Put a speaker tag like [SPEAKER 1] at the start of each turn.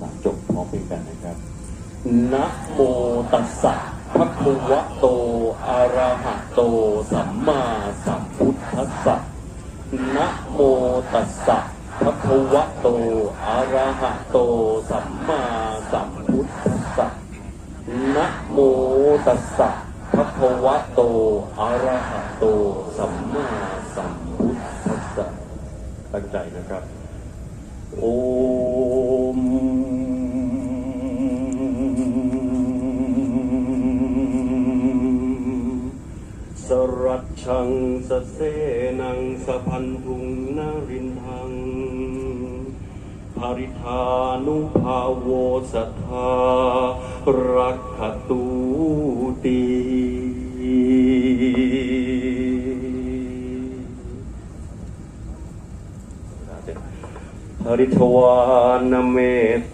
[SPEAKER 1] สามจบพร้อมเพลงกันนะครับ นะโมตัสสะภะคะวะโต อะระหะโต สัมมาสัมพุทธัสสะ นะโมตัสสะภะคะวะโต อะระหะโต สัมมาสัมพุทธัสสะ นะโมตัสสะภะคะวะโต อะระหะโต สัมมาสัมพุทธัสสะ ตั้งใจนะครับ โอ สรัชังสเสนังสพันธุงนรินทังภาริธานุภาโวสัทธารักขตูตีหริทวานเมต